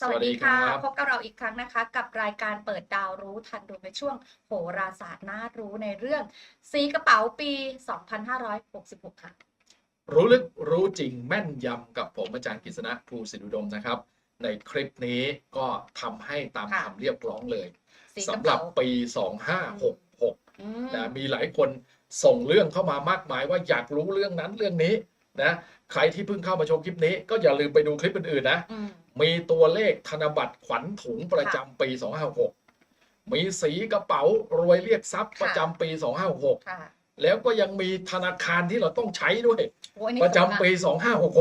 สวัสดีค่ะสวัสดีครับพบกับเราอีกครั้งนะคะ กับรายการเปิดดาวรู้ทันดวงในช่วงโหราศาสตร์น่ารู้ในเรื่อง สีกระเป๋าปี 2566 ค่ะ รู้ลึกรู้จริงแม่นยำกับผมอาจารย์กฤษณะภูสิทธิอุดมนะครับ ในคลิปนี้ก็ทำให้ตามค่ะคำเรียกร้องเลยสีกสำระหรับเป๋าปี 2566อืมนะมีหลายคนส่งเรื่องเข้ามามากมายว่าอยากรู้เรื่องนั้นเรื่องนี้นะใครที่เพิ่งเข้ามาชมคลิปนี้ก็อย่าลืมไปดูคลิปอื่นๆนะอื มมีตัวเลขธนบัตรขวัญถุงประจำปี 2566 มีสีกระเป๋ารวยเรียกทรัพย์ประจำปี 2566ค่ะแล้วก็ยังมีธนาคารที่เราต้องใช้ด้วยโอ้ยอันนี้ประจำปีของ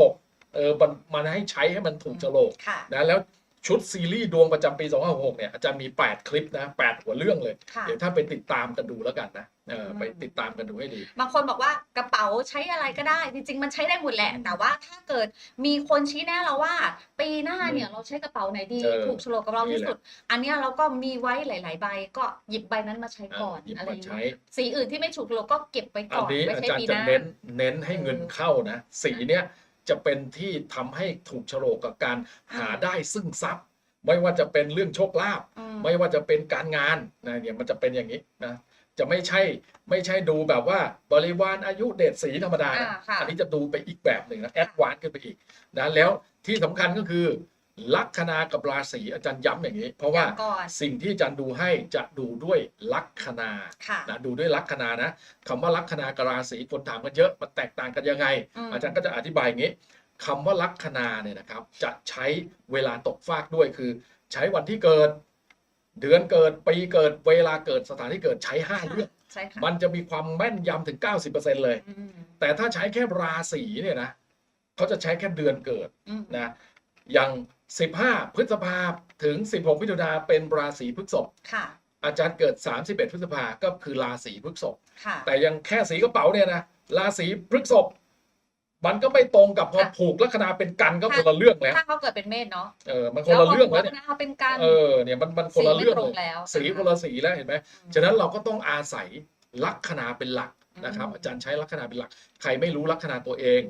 2566 เออมันมันให้ใช้ให้มันถูกโฉลกอะค่ะนะแล้ว ชุดซีรีส์ดวงประจำปี2566เนี่ยอาจารย์มี 8 คลิปนะ 8 หัวเรื่องเลย ค่ะ เดี๋ยวถ้าไปติดตามกันดูแล้วกันนะเอออืมไปติดตามกันดูให้ดี บางคนบอกว่ากระเป๋าใช้อะไรก็ได้ จริงๆ มันใช้ได้หมดแหละอืมแต่ว่าถ้าเกิดมีคนชี้แนะเราว่า ปีหน้าเนี่ยอืมเราใช้กระเป๋าไหนดี เออถูกโฉลกกับเรานี่ที่แหละสุด อันเนี้ยเราก็มีไว้หลาย ๆ ใบ ก็หยิบใบนั้นมาใช้อ่าก่อนหยิบอะไรอมาย่างใช้เงี้ยสีอื่นที่ไม่ถูกโฉลกก็เก็บไว้อัก่นอนนี้ไว้อาใช้จารปีย์หจะน้า เน้นเน้นให้เออเงินเข้านะ สีเนี้ย จะเป็นที่ทำให้ถูกโฉลกกับการหาอืมได้ซึ่งทรัพย์ ไม่ว่าจะเป็นเรื่องโชคลาภอืมไม่ว่าจะเป็นการงานนะเนี่ยมันจะเป็นอย่างนี้นะจะไม่ใช่ไม่ใช่ดูแบบว่าบริวารอายุเดชสีธรรมดานะอ่าค่ะอันนี้จะดูไปอีกแบบหนึ่งนะแอดวานซ์ขึ้นไปอีกนะแล้วที่สำคัญก็คือ ลัคนากับราศีอาจารย์ย้ำอย่างนี้ เพราะว่าย้ำก่อนสิ่งที่อาจารย์ดูให้จะดูด้วยลัคนาค่ะนะดูด้วยลัคนานะคำว่าลัคนากับราศีคนถามกันเยอะมันแตกต่างกันยังไงอืมอาจารย์ก็จะอธิบายอย่างนี้คำว่าลัคนาเนี่ยนะครับ จะใช้เวลาตกฟากด้วยคือ ใช้วันที่เกิด เดือนเกิดปีเกิดเวลาเกิดสถานที่เกิดใช้ห้าเรื่องใช่ค่ะมันจะมีความแม่นยำถึง 90%เลยอืมแต่ถ้าใช้แค่ราศีเนี่ยนะเขาจะใช้แค่เดือนเกิดอืมนะอย่าง 15 พฤษภาถึง 16 มิถุนาเป็นราศีพฤษภค่ะ อาจารย์เกิด 31 พฤษภาก็คือราศีพฤษภค่ะ แต่ยังแค่สีกระเป๋าเนี่ยนะราศีพฤษภมันก็ไม่ตรงกับพอค่ะผูกลัคนาเป็นกันก็คนละเรื่องแล้วถ้าเขาเกิดเป็นเมษเนาะเออมันคนละเรื่องแล้วแล้เนี่วยพอเป็นการเออเนี่ยมันมันคนละเรื่องสีไม่ตรเลงยแล้วสีคนละสีแล้วเห็นไหมฉะนั้นเราก็ต้องอาศัยลัคนาเป็นหลักนะครับอืมอาจารย์ใช้ลัคนาเป็นหลัก ใครไม่รู้ลัคนาตัวเอง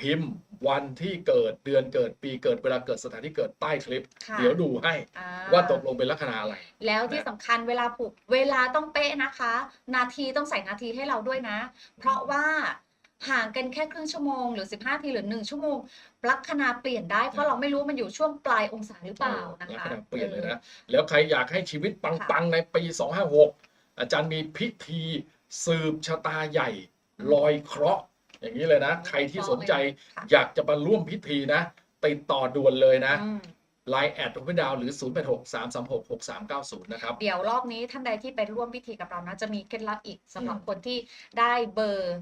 พิมพ์วันที่เกิดเดือนเกิดปีเกิดเวลาเกิดสถานที่เกิดใต้คลิป ค่ะเดี๋ยวดูให้อ่ว่าตกลงเป็นลัคนาอะไร แล้วที่สำคัญเวลาผูกเวลาต้องเป๊ะนะคะ นาทีต้องใส่นาทีให้เราด้วยนะ เพราะว่าห่างกันแค่ครึ่งชั่วโมงหรือ 15นาทีหรือ 1 ชั่วโมงลัคนาเปลี่ยนได้เพราะเราไม่รู้ว่ามันอยู่ช่วงปลายองศาหรือเปล่านะลัคะ คนาเปลี่ยนเลยออนะ แล้วใครอยากให้ชีวิตค่ะปัง ๆ ในปี 256 อาจารย์มีพิธีสืบชะตาใหญ่ ลอยเคราะห์ อย่างนี้เลยนะ ใครที่สนใจค่ะอยากจะมาร่วมพิธีนะ ติดต่อด่วนเลยนะอืม Line แอดโอเปนดาวหรือ 0863366390 นะครับ เดี๋ยวรอบนี้ท่านใดที่ไปร่วมพิธีกับเรานะ จะมีเคล็ดลับอีกสำหรับคนที่ได้เบอร์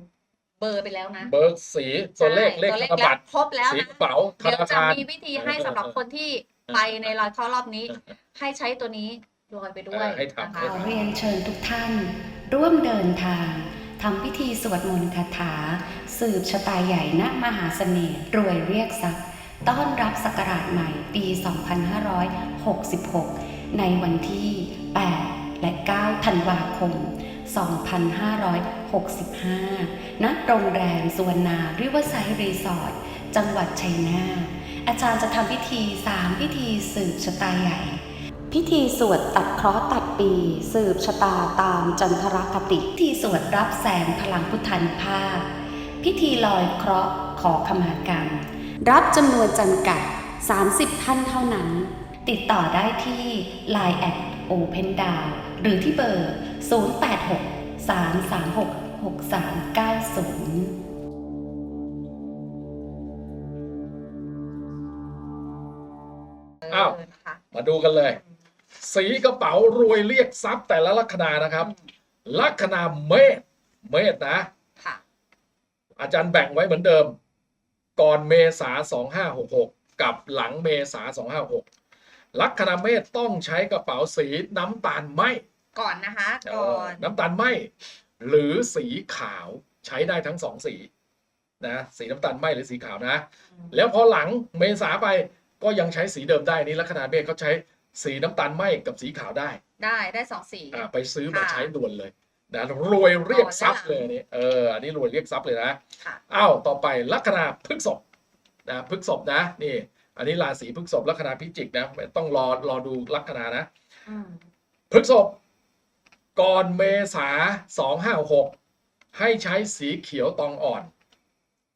เบอร์ไปแล้วนะ เบอร์สีตัวเลขเลขตัวธนบัตรครบแล้วสีนะกระเป๋าธเดี๋ยวนาจะคารมีวิธีให้เออสำหรับคนที่เออไปในลอยเข้ารอบนี้ ให้ใช้ตัวนี้ลอยไปด้วยเออให้ทำนะคะให้ขอทำเรียนเชิญทุกท่าน ร่วมเดินทางทำพิธีสวดมนต์คาถา สืบชะตาใหญ่ณมหาเสน่ห์รวยเรียกทรัพย์ ต้อนรับศักราชใหม่ปี 2566 ในวันที่ 8 และ 9 ธันวาคม 2565 ณ โรงแรมสุวรรณาริเวอร์ไซด์รีสอร์ท จังหวัดชัยนาท อาจารย์จะทำพิธี 3 พิธีสืบชะตาใหญ่พิธีสวดตัดเคราะห์ตัดปี สืบชะตาตามจันทรคติพิธีสวดรับแสงพลังพุทธานุภาพ พิธีลอยเคราะห์ขอขมากรรม รับจำนวนจำกัด 30 ท่านเท่านั้น ติดต่อได้ที่ Line แอด Open d o w หรือที่เบอร์ 086 336 6390อ้าวเนะคะมาดูกันเลย สีกระเป๋ารวยเรียกทรัพย์แต่ละลัคนานะครับ ลัคนาเมษเมษนะ อาจารย์แบ่งไว้เหมือนเดิม ก่อนเมษา2566 กับหลังเมษา256ลัคนาเมษต้องใช้กระเป๋าสีน้ำตาลไหมก่อนนะคะเอก่ออนน้ำตาลไหมหรือสีขาวใช้ได้ทั้งสองสีนะสีน้ำตาลไหมหรือสีขาวนะ แล้วพอหลังเมษาไปก็ยังใช้สีเดิมได้นี่ลัคนาเมษเขาใช้สีน้ำตาลไหมกับสีขาวได้ ได้ได้สองสีอ่าไปซื้อมาค่ะใช้ด่วนเลย นะรวยเรียกทรัพย์ก่เลอนยและหลังนี่เอออันนี้รวยเรียกทรัพย์เลยนะค่ะอ้าวต่อไปลัคนาพฤษภนะพฤษภนะนี่ อันนี้ราศีพฤษภลัคนาพิจิกนะต้องรอรอดูลัคนานะอืมพฤษภก่อนเมษาสองห้าหกให้ใช้สีเขียวตองอ่อน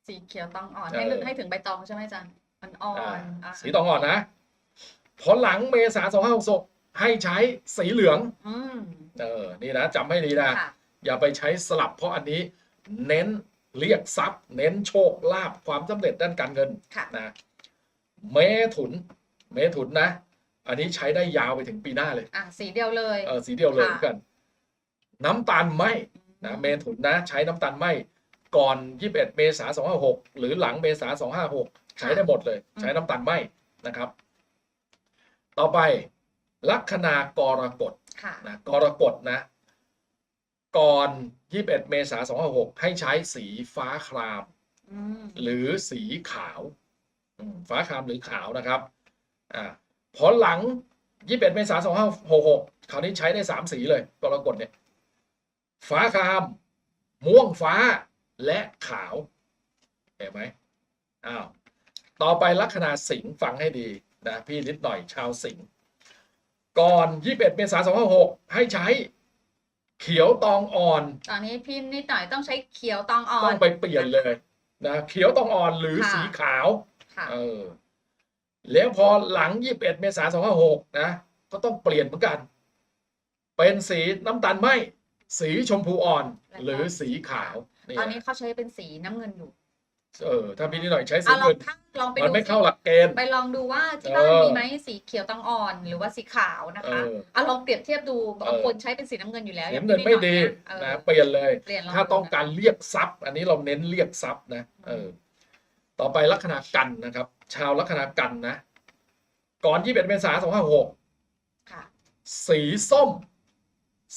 สีเขียวต้องอ่อนเออให้ลึกให้ถึงใบตองใช่ไหมอาจารย์มันอ่ออ่านอะสีตองอ่อนนะพอหลังเมษาสองห้าหก ให้ใช้สีเหลือง อืมเออ นี่นะจำให้ดีนะ ค่ะอย่าไปใช้สลับเพราะอันนี้เน้นเรียกทรัพย์ เน้นโชคลาภความสำเร็จด้านการเงินค่ะนะเมถุน เมถุนนะ อันนี้ใช้ได้ยาวไปถึงปีหน้าเลย อะสีเดียวเลย เออสีเดียวเลยค่ะ เหมือนกัน น้ำตาลไหมนะเมถุนนะ ใช้น้ำตาลไหมก่อน 21 เมษายน256 หรือหลังเมษายน256 ใช้ได้หมดเลย ใช้น้ำตาลไหมนะครับ ต่อไป ลัคนากรกฎค่ะนะกรกฎนะก่อน 21 เมษายน256 ให้ใช้สีฟ้าครามอืมหรือสีขาวอืมฟ้าครามหรือขาวนะครับอ่าพอหลัง 21 เมษายน2566 คราวนี้ใช้ได้ 3 สีเลยกรกฎเนี่ย ฟ้าคราม ม่วงฟ้าและขาว เห็นไหมอ้าว ต่อไปลัคนาสิงห์ฟังให้ดีนะพี่นิดหน่อยชาวสิงห์ ก่อน 21 เมษายน2566ให้ใช้เขียวตองอ่อน ตอนนี้พิมพ์นิดหน่อยต้องใช้เขียวตองอ่อต้อนงไปเปลี่ยนเลยนะเขียวตองอ่อนหรือค่ะ สีขาวค่ะ เออแล้วพอหลัง 21 เมษายน256นะก็ต้องเปลี่ยนเหมือนกัน เป็นสีน้ำตาลไหมสีชมพูอ่อน แล้วก็ หรือสีขาวตอนนี้เขาใช้เป็นสีน้ำเงินอยู่ เออถ้าพี่นิดหน่อยใช้สีอะลอเงิงนถ้าลองไปมันดูไม่เข้าสิหลักเกณฑ์ ไปลองดูว่าที่บ้านเออมีไหมสีเขียวตองอ่อนหรือว่าสีขาวนะคะเออเอาลองเปรียบเทียบดูบางเออ คนใช้เป็นสีน้ำเงินอยู่แล้วเห็นเงินไม่ดีเออนะเปลี่ยนเลย เปลี่ยนลถ้าดูต้องนะการเรียกทรัพย์ อันนี้เราเน้นเรียกทรัพย์นะเออต่อไปลัคนากันนะครับ ชาวลัคนากันนะ ก่อน21เมษายน256ค่ะ สีส้ม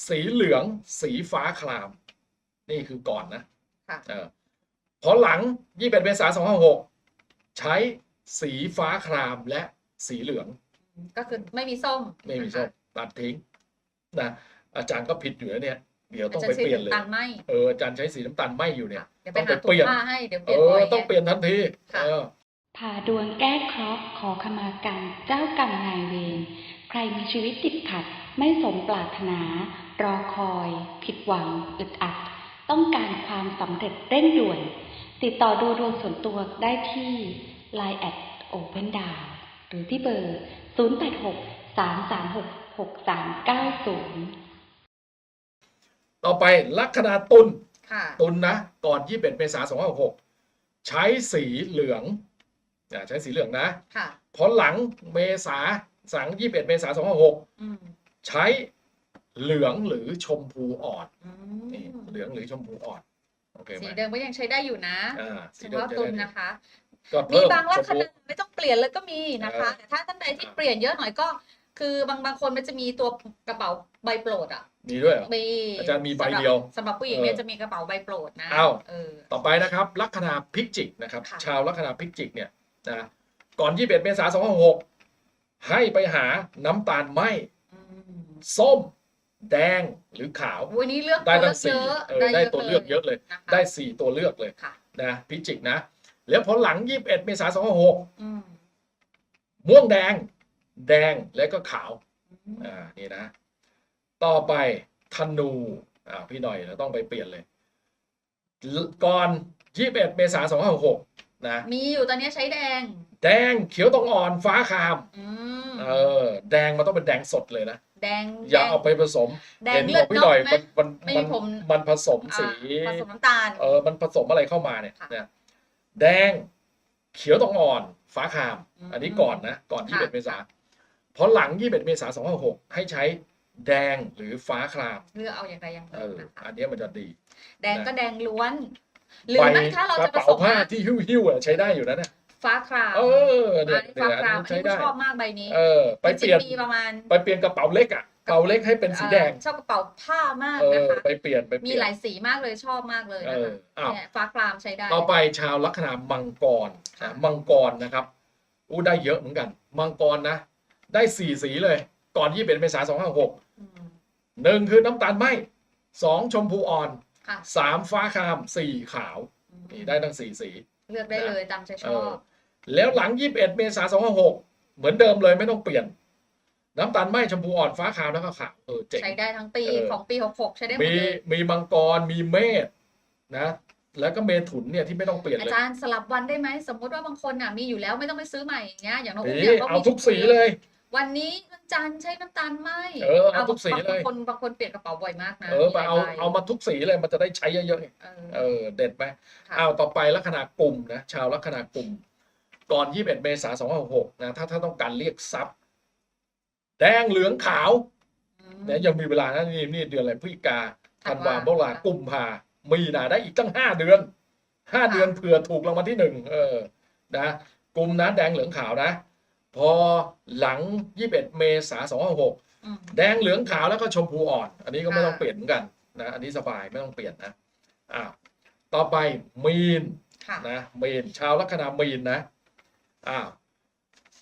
สีเหลือง สีฟ้าคราม นี่คือก่อนนะค่ะ เออ พอหลัง 21 เมษายน256ใช้สีฟ้าครามและสีเหลือง ก็คือไม่มีส้มไม่มีนะคะส้มตัดทิ้งนะอาจารย์ก็ผิดอยู่แล้วเนี่ย เดี๋ยวอาต้องจารไปย์ใช้เปลี่ยนเลยน้ำตาลไหมเอออาจารย์ใช้สีน้ำตาลไหมอยู่เนี่ยค่ะเดี๋ยวไปต้องหาไปถุเปลี่งยนผ้าให้เดี๋ยวเปเอลี่ยนบ่ออยต้องเปลี่ยนทันทีค่ะเออผ่าดวงแก้เคราะห์ขอขมากรรมเจ้ากรรมนายเวรใครมีชีวิตติดขัด ไม่สมปรารถนา รอคอย ผิดหวังอึดอัด ต้องการความสำเร็จเร่งด่วน ติดต่อดูดวงส่วนตัวได้ที่ Line แอด Open d o w n หรือที่เบอร์ 086 336 6390 ต่อไปลัคนาตุลค่ะตุลนะก่อน 21 เมษายน256ใช้สีเหลืองอ่าใช้สีเหลืองนะค่ะพอหลังเมษาสัง 21 เมษายน256อืมใช้ เหลืองหรือชมพูอ่อนอืนี่มเหลืองหรือชมพูอ่อนโอเคไหมสีเดิมก็ยังใช้ได้อยู่นะอ่าเฉสีเดิมพาะจะตุได้ลดีนะคะ ก็มีเพิ่มบางลัชคมพูนาไม่ต้องเปลี่ยนเลยก็มีนะคะเออแต่ถ้าท่านใดที่อ่าเปลี่ยนเยอะหน่อยก็ คือบางบางคนมันจะมีตัวกระเป๋าใบโปรดอะมีด้วยเหรอ มีอาจารย์มีใบเดียวสำหรับผู้หญิงเออเนี่ยจะมีกระเป๋าใบโปรดนะอ้าว เออ ต่อไปนะครับ ลัคนาพิจิกนะครับ ค่ะ ชาวลัคนาพิจิกเนี่ยนะก่อน 21 เมษายน 256ให้ไปหาน้ำตาลไหมอืมส้ม แดงหรือขาว วันนี้เลือกได้ตัวทั้งเลืสี่อกเยอะเออได้ตัวเลือกเยอะเลยนะคะได้สี่ตัวเลือกเลยค่ะนะพิจิกนะ แล้วพอหลัง21เมษายนอืม256ม่วงแดง แดงและก็ขาวอืมอ่านี่นะ ต่อไปธนูอ่าพี่หน่อยเราต้องไปเปลี่ยนเลย ก่อน21เมษายน256นะมีอยู่ตอนนี้ใช้แดง แดงเขียวตองอ่อนฟ้าครามอืมเออ แดงมันต้องเป็นแดงสดเลยนะ แดงอย่าแดงเอาไปผสมแดเห็งนเลืขออดงพี่นหน่อยกไหม มันมันไม่มันผม มันผสมสี อ่าผสมน้ำตาล เออมันผสมอะไรเข้ามาเนี่ยค่ะเนี่ยแดงเขียวตองอ่อน ฟ้าคราม อืมอันนี้ก่อนนะ ก่อน ค่ะ 21 เมษายนพอหลัง 21 เมษายน256 ให้ใช้แดงหรือฟ้าครามเลือกเอาอย่างใดอย่างหเอนึ่งอนะคะอันเนี้ยมันจะดีแดงก็แดงล้วน หรือไม่ถ้าเรากจะระผเป๋าสมผ้านะที่หิ้วๆอะใช้ได้อยู่นะเนี่ย ฟ้าครามเออเนี่ยอันนี้เนี่ยฟ้าอันครามนี้อันใช้นี้ได้ชอบมากใบนี้ เออ ไปเปลี่ยนจริงๆมีประมาณ ไปเปลี่ยนกระเป๋าเล็กอะกระเป๋าเล็กให้เป็นสีแดงเอ่อชอบกระเป๋าผ้ามากเอนะอคะไปเปลี่ยนไปเปมีลี่ยนหลายสีมากเลยชอบมากเลยเอนะอคะอ้าวเนี่ยฟ้าครามใช้ได้ต่อไปชาวลัคนามังกรค่ะนะมังกรนะครับอู้ได้เยอะเหมือนกัน มังกรนะ ได้สี่สีเลย ก่อนยี่เป็นเมษายนสองห้าหกอืมหนึ่งคือน้ำตาลไหมสองชมพูอ่อนค่ะสามฟ้าครามสี่ขาวนี่ได้ทั้งสี่สี เลือกได้เลยตามใจชเอออบ แล้วหลัง 21 เมษายน256 เหมือนเดิมเลยไม่ต้องเปลี่ยน น้ำตาลไหมชมพูอ่อนฟ้าขาวแล้วก็ขาวเออเจ๋งใช้ได้ทั้งปีเออของปี 66 ใช้ได้หมมีดเลยมีมังกรมีเมษนะ แล้วก็เมถุนเนี่ยที่ไม่ต้องเปลี่ยนอาเลยจารย์สลับวันได้ไหมสมมติว่าบางคนอะมีอยู่แล้วไม่ต้องไปซื้อใหม่อย่างเงี้ยอย่างน้องอุ้มนี่เนี่ยก็เอามีทุกสีเลย วันนี้วันจันทร์ใช้น้ำตาลไหมเออเอาทุกสีเลย บางคนบางคนเปลี่ยนกระเป๋าบ่อยมากนะเออมีหมาลยเอาใบเอามาทุกสีเลยมันจะได้ใช้เยอะๆไงเออเออเด็ดไหมค่ะ อ้าวต่อไปลัคนากุมนะชาวลัคนากุม ก่อน 21 เมษายน256นะถ้าถ้าต้องการเรียกทรัพย์แดงเหลืองขาวอืมเนี่ยยังมีเวลานะนี่นี่เดือนอะไรพฤศจิกาธัธันนวาวามกรากุมภามีนาได้อีกตั้งห้าเดือนห้าค่ะเดือนเผื่อถูกรางวัลที่หนึ่งเออนะกุมนะแดงเหลืองขาวนะ พอหลัง 21 เมษายน256อืมแดงเหลืองขาวแล้วก็ชมพูอ่อน อันนี้ก็ไม่ค่ะต้องเปลี่ยนเหมือนกันนะอันนี้สบายไม่ต้องเปลี่ยนนะอ้าวต่อไปมีนค่ะนะมีนชาวลัคนามีนนะ อ้าว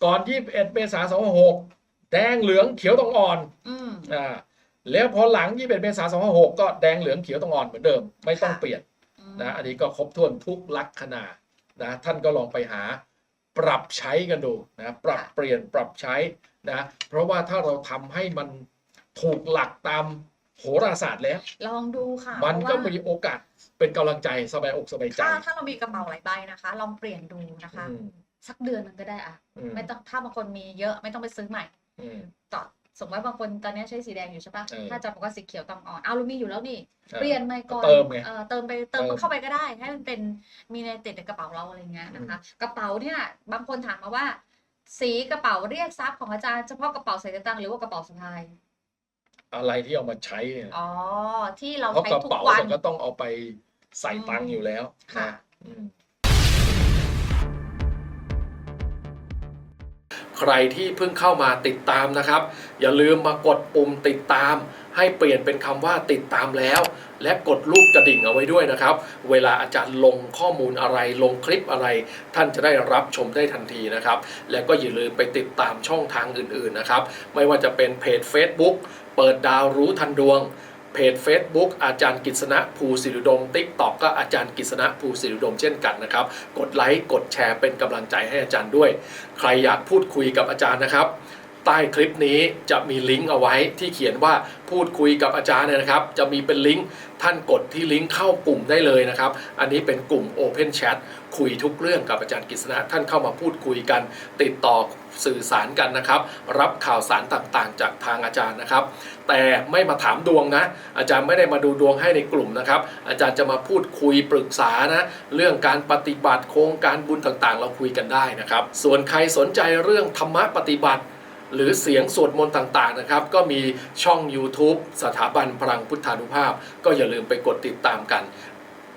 ก่อน21เมษายน256แดงเหลืองเขียวตองอ่อนอืมอ่าแล้วพอหลัง21เมษายน256ก็แดงเหลืองเขียวตองอ่อนเหมือนเดิม ไม่ต้องค่ะเปลี่ยนอืมนะอันนี้ก็ครบถ้วนทุกลัคนานะท่านก็ลองไปหาปรับใช้กันดูนะปรับเปลี่ยนปรับใช้นะเพราะว่าถ้าเราทำให้มันถูกหลักตามโหราศาสตร์แล้ว ลองดูค่ะ มันก็เพราะว่ามีโอกาสเป็นกำลังใจสบายอกสบายใจถ้าถ้าเรามีกระเป๋าหลายใบนะคะ ลองเปลี่ยนดูนะคะอืม สักเดือนหนึงก็ได้อะอืมไม่ต้องถ้าบางคนมีเยอะไม่ต้องไปซื้อใหม่อืมต่อสมมติว่าบางคนตอนนี้ใช้สีแดงอยู่ใช่ปะเออถ้าจะบอกว่าสีเขียวต้องอ่อนเอาเรามีอยู่แล้วนี่อ่าเปลี่ยนใหม่ก่อน เติมไงเออเติมไปเติมเติมเข้าไปก็ได้ ให้มันเป็นมีในติดในกระเป๋าเราอะไรเงี้ยนะคะ กระเป๋าเนี่ยบางคนถามมาว่า สีกระเป๋าเรียกทรัพย์ของอาจารย์เฉพาะกระเป๋าใส่ตังค์หรือว่ากระเป๋าสะพาย อะไรที่เอามาใช้เนี่ยอ๋อที่เราเพราะใช้กระทุกเป๋าวันมันก็ต้องเอาไปใส่ตังค์อยู่แล้วค่ะ ใครที่เพิ่งเข้ามาติดตามนะครับ อย่าลืมมากดปุ่มติดตาม ให้เปลี่ยนเป็นคำว่าติดตามแล้ว และกดรูปกระดิ่งเอาไว้ด้วยนะครับ เวลาอาจารย์ลงข้อมูลอะไรลงคลิปอะไร ท่านจะได้รับชมได้ทันทีนะครับ และก็อย่าลืมไปติดตามช่องทางอื่นๆนะครับ ไม่ว่าจะเป็นเพจ Facebook เปิดดาวรู้ทันดวง เพจ Facebook อาจารย์กิษณะภูสิริดม t ิ k t o k ก็อาจารย์กิษณะภูสิริดมเช่นกันนะครับ กดไลค์กดแชร์เป็นกำลังใจให้อาจารย์ด้วย ใครอยากพูดคุยกับอาจารย์นะครับ ใต้คลิปนี้จะมีลิงก์เอาไว้ที่เขียนว่าพูดคุยกับอาจารย์นยนะครับ จะมีเป็นลิงก์ท่านกดที่ลิงก์เข้ากลุ่มได้เลยนะครับ อันนี้เป็นกลุ่ม Open Chat คุยทุกเรื่องกับอาจารย์กฤษณะท่านเข้ามาพูดคุยกัน ติดต่อสื่อสารกันนะครับ รับข่าวสารต่างๆ จากทางอาจารย์นะครับ แต่ไม่มาถามดวงนะ อาจารย์ไม่ได้มาดูดวงให้ในกลุ่มนะครับ อาจารย์จะมาพูดคุยปรึกษานะเรื่องการปฏิบัติโครงการบุญต่างๆ เราคุยกันได้นะครับ ส่วนใครสนใจเรื่องธรรมะปฏิบัติ หรือเสียงสวดมนต์ต่างๆนะครับ ก็มีช่อง YouTube สถาบันพลังพุทธานุภาพ ก็อย่าลืมไปกดติดตามกัน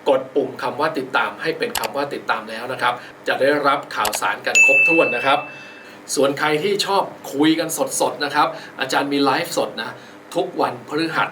กดปุ่มคำว่าติดตามให้เป็นคำว่าติดตามแล้วนะครับ จะได้รับข่าวสารกันครบถ้วนนะครับ ส่วนใครที่ชอบคุยกันสดๆนะครับ อาจารย์มีไลฟ์สดนะ ทุกวันพฤหัส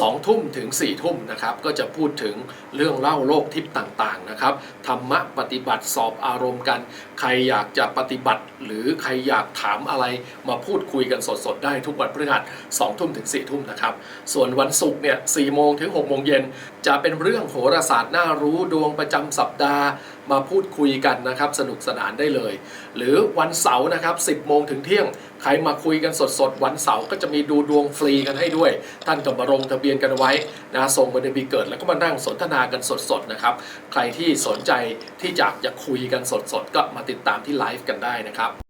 2 ทุ่มถึง 4 ทุ่มนะครับก็จะพูดถึงเรื่องเล่าโลกทิพย์ต่างๆนะครับธรรมะปฏิบัติสอบอารมณ์กัน ใครอยากจะปฏิบัติ หรือใครอยากถามอะไรมาพูดคุยกันสดๆ ได้ทุกวันพฤหัส2ทุ่มถึง 4 ทุ่มนะครับส่วนวันศุกร์เนี่ย4โมงถึง6โมงเย็นจะเป็นเรื่องโหราศาสตร์น่ารู้ดวงประจำสัปดาห์ มาพูดคุยกันนะครับ สนุกสนานได้เลย หรือวันเสาร์นะครับ 10 โมงถึงเที่ยง ใครมาคุยกันสดๆ วันเสาร์ก็จะมีดูดวงฟรีกันให้ด้วย ท่านก็มาลงทะเบียนกันไว้นะส่งมาในปีเกิด แล้วก็มานั่งสนทนากันสดๆนะครับ ใครที่สนใจที่อยากจะคุยกันสดๆ ก็มาติดตามที่ไลฟ์กันได้นะครับ